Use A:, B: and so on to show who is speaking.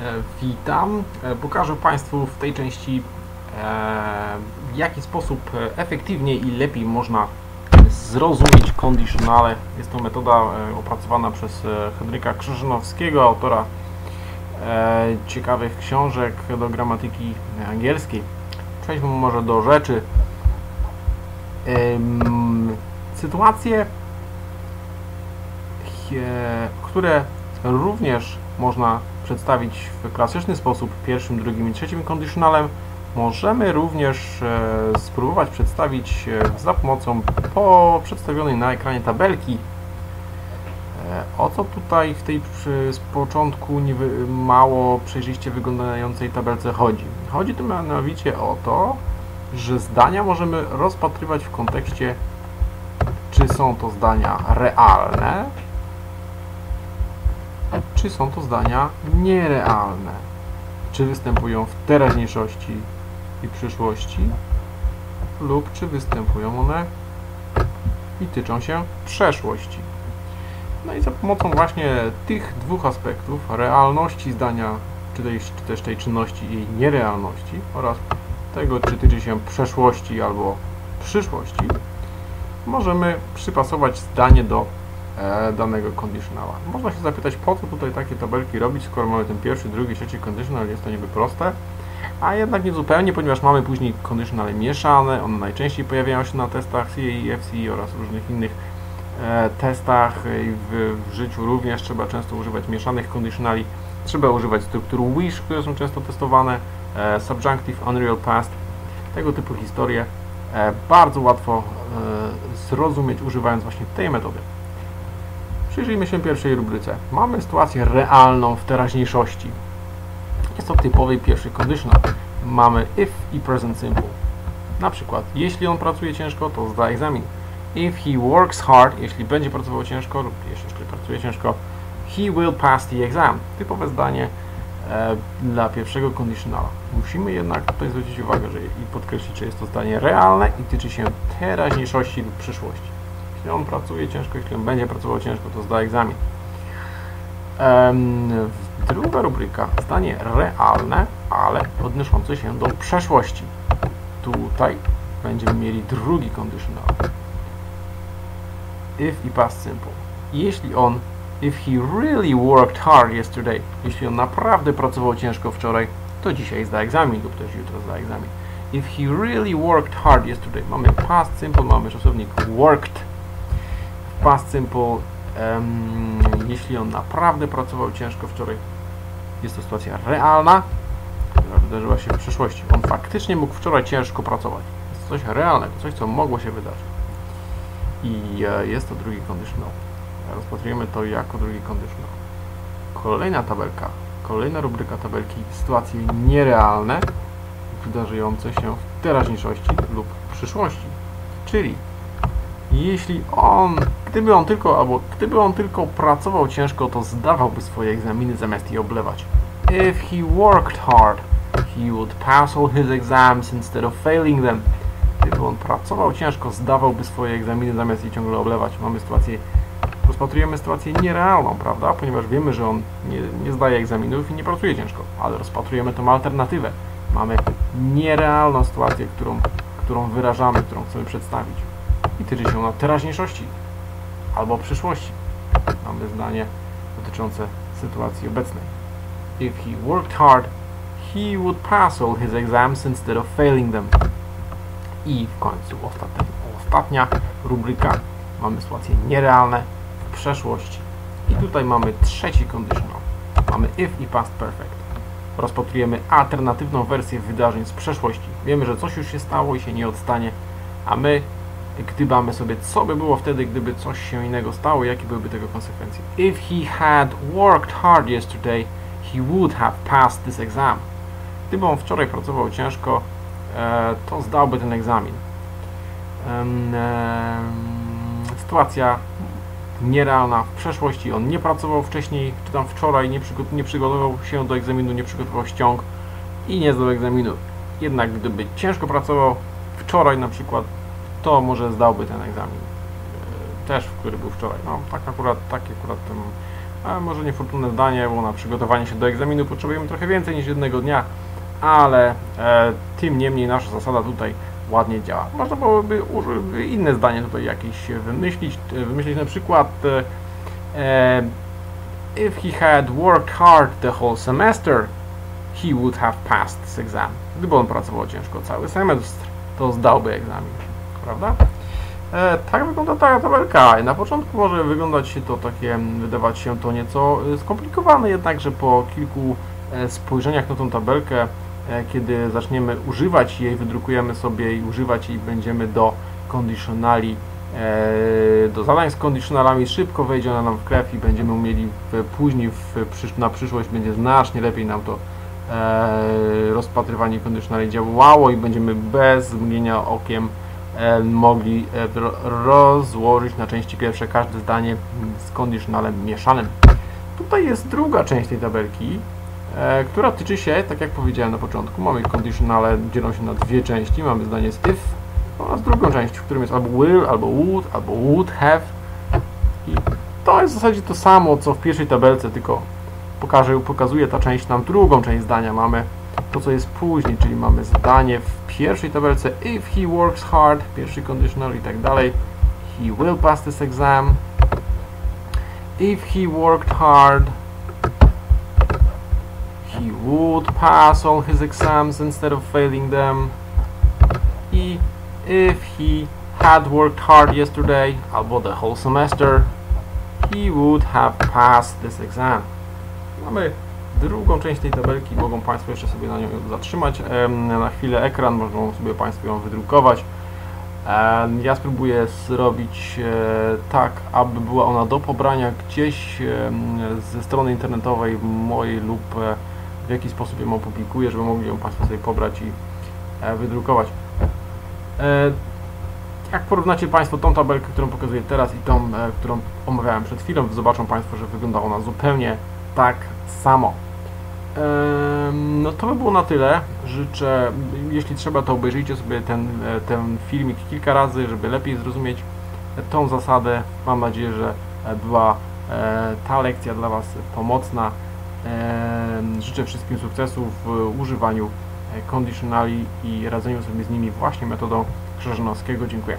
A: E, Witam. E, Pokażę Państwu w tej części e, w jaki sposób efektywniej i lepiej można zrozumieć conditionale. Jest to metoda opracowana przez Henryka Krzyżanowskiego, autora ciekawych książek do gramatyki angielskiej. Przejdźmy może do rzeczy. Sytuacje, które również można przedstawić w klasyczny sposób pierwszym, drugim i trzecim conditionalem, możemy również e, spróbować przedstawić e, za pomocą po przedstawionej na ekranie tabelki. E, o co tutaj w tej z początku mało przejrzyście wyglądającej tabelce chodzi? Chodzi tu mianowicie o to, że zdania możemy rozpatrywać w kontekście, czy są to zdania realne, czy są to zdania nierealne. Czy występują w teraźniejszości i przyszłości, lub czy występują one i tyczą się przeszłości. No i za pomocą właśnie tych dwóch aspektów, realności zdania, czy, tej, czy też tej czynności i jej nierealności oraz tego, czy tyczy się przeszłości albo przyszłości, możemy przypasować zdanie do danego conditionala. Można się zapytać, po co tutaj takie tabelki robić, skoro mamy ten pierwszy, drugi, trzeci conditional, jest to niby proste, a jednak nie zupełnie, ponieważ mamy później conditionale mieszane, one najczęściej pojawiają się na testach CAE, FCE oraz różnych innych e, testach i w, w życiu również trzeba często używać mieszanych conditionali, trzeba używać struktur WISH, które są często testowane, e, subjunctive, unreal past, tego typu historie e, bardzo łatwo e, zrozumieć używając właśnie tej metody. Przyjrzyjmy się pierwszej rubryce. Mamy sytuację realną w teraźniejszości. Jest to typowy pierwszy conditional. Mamy if i present simple. Na przykład, jeśli on pracuje ciężko, to zda egzamin. If he works hard, jeśli będzie pracował ciężko lub jeśli pracuje ciężko, he will pass the exam. Typowe zdanie e, dla pierwszego conditionala. Musimy jednak tutaj zwrócić uwagę że, i podkreślić, że jest to zdanie realne i tyczy się teraźniejszości lub przyszłości. Jeśli on pracuje ciężko, jeśli on będzie pracował ciężko, to zda egzamin. Druga rubryka, zdanie realne, ale odnoszące się do przeszłości. Tutaj będziemy mieli drugi conditional. If i past simple. Jeśli on, if he really worked hard yesterday, jeśli on naprawdę pracował ciężko wczoraj, to dzisiaj zda egzamin lub też jutro zda egzamin. If he really worked hard yesterday, mamy past simple, mamy czasownik worked. Past simple, jeśli on naprawdę pracował ciężko wczoraj, jest to sytuacja realna, która wydarzyła się w przyszłości. On faktycznie mógł wczoraj ciężko pracować. Jest coś realnego, coś, co mogło się wydarzyć. I e, jest to drugi conditional. Rozpatrujemy to jako drugi conditional. Kolejna tabelka, kolejna rubryka tabelki, sytuacje nierealne, wydarzyjące się w teraźniejszości lub przyszłości. Czyli jeśli on, gdyby on tylko, albo gdyby on tylko pracował ciężko, to zdawałby swoje egzaminy zamiast je oblewać. If he worked hard, he would pass all his exams instead of failing them. Gdyby on pracował ciężko, zdawałby swoje egzaminy zamiast je ciągle oblewać. Mamy sytuację, rozpatrujemy sytuację nierealną, prawda? Ponieważ wiemy, że on nie, nie zdaje egzaminów i nie pracuje ciężko, ale rozpatrujemy tą alternatywę. Mamy nierealną sytuację, którą, którą wyrażamy, którą chcemy przedstawić i tyczy się ona teraźniejszości albo przyszłości. Mamy zdanie dotyczące sytuacji obecnej. If he worked hard, he would pass all his exams instead of failing them. I w końcu ostatnia, ostatnia rubryka. Mamy sytuacje nierealne w przeszłości. I tutaj mamy trzeci conditional. Mamy if i past perfect. Rozpatrujemy alternatywną wersję wydarzeń z przeszłości. Wiemy, że coś już się stało i się nie odstanie, a my gdybamy sobie, co by było wtedy, gdyby coś się innego stało, jakie byłyby tego konsekwencje. If he had worked hard yesterday, he would have passed this exam. Gdyby on wczoraj pracował ciężko, e, to zdałby ten egzamin. Sytuacja nierealna w przeszłości. On nie pracował wcześniej, czy tam wczoraj, nie, przygo- nie przygotował się do egzaminu, nie przygotował ściąg i nie zdał egzaminu. Jednak gdyby ciężko pracował wczoraj na przykład, to może zdałby ten egzamin. E, Też, który był wczoraj. No, tak akurat, taki akurat ten A może niefortunne zdanie, bo na przygotowanie się do egzaminu potrzebujemy trochę więcej niż jednego dnia, ale e, tym niemniej nasza zasada tutaj ładnie działa. Można byłoby inne zdanie tutaj jakieś wymyślić, e, wymyślić na przykład e, e, If he had worked hard the whole semester, he would have passed this exam. Gdyby on pracował ciężko cały semestr, to zdałby egzamin, prawda? E, tak wygląda ta tabelka. Na początku może wyglądać się to takie, wydawać się to nieco e, skomplikowane, jednakże po kilku e, spojrzeniach na tą tabelkę, kiedy zaczniemy używać jej, wydrukujemy sobie i używać jej będziemy do conditionali, do zadań z conditionalami, szybko wejdzie ona nam w krew i będziemy umieli w, później w, na przyszłość będzie znacznie lepiej nam to rozpatrywanie conditionali działało i będziemy bez mgnienia okiem mogli e, ro- rozłożyć na części pierwsze każde zdanie z conditionalem mieszanym. Tutaj jest druga część tej tabelki, e, która tyczy się, tak jak powiedziałem na początku, mamy conditionale dzielą się na dwie części, mamy zdanie z if oraz drugą część, w którym jest albo will, albo would, albo would have i to jest w zasadzie to samo, co w pierwszej tabelce, tylko pokazuje ta część nam drugą część zdania. Mamy to, co jest później, czyli mamy zdanie w pierwszej tabelce if he works hard, pierwszy conditional i tak dalej. He will pass this exam. If he worked hard, he would pass all his exams instead of failing them. I if he had worked hard yesterday, albo the whole semester, he would have passed this exam. Mamy drugą część tej tabelki, mogą Państwo jeszcze sobie na nią zatrzymać na chwilę ekran, mogą sobie Państwo ją wydrukować. Ja spróbuję zrobić e, tak, aby była ona do pobrania gdzieś ze strony internetowej mojej lub e, w jaki sposób ją opublikuję, żeby mogli ją Państwo sobie pobrać i e, wydrukować. Jak porównacie Państwo tą tabelkę, którą pokazuję teraz i tą, którą omawiałem przed chwilą, zobaczą Państwo, że wygląda ona zupełnie tak samo. No to by było na tyle. Życzę, jeśli trzeba, to obejrzyjcie sobie ten, e, ten filmik kilka razy, żeby lepiej zrozumieć tą zasadę. Mam nadzieję, że była e, ta lekcja dla Was pomocna. Życzę wszystkim sukcesów w używaniu e, conditionali i radzeniu sobie z nimi właśnie metodą Krzyżanowskiego. Dziękuję.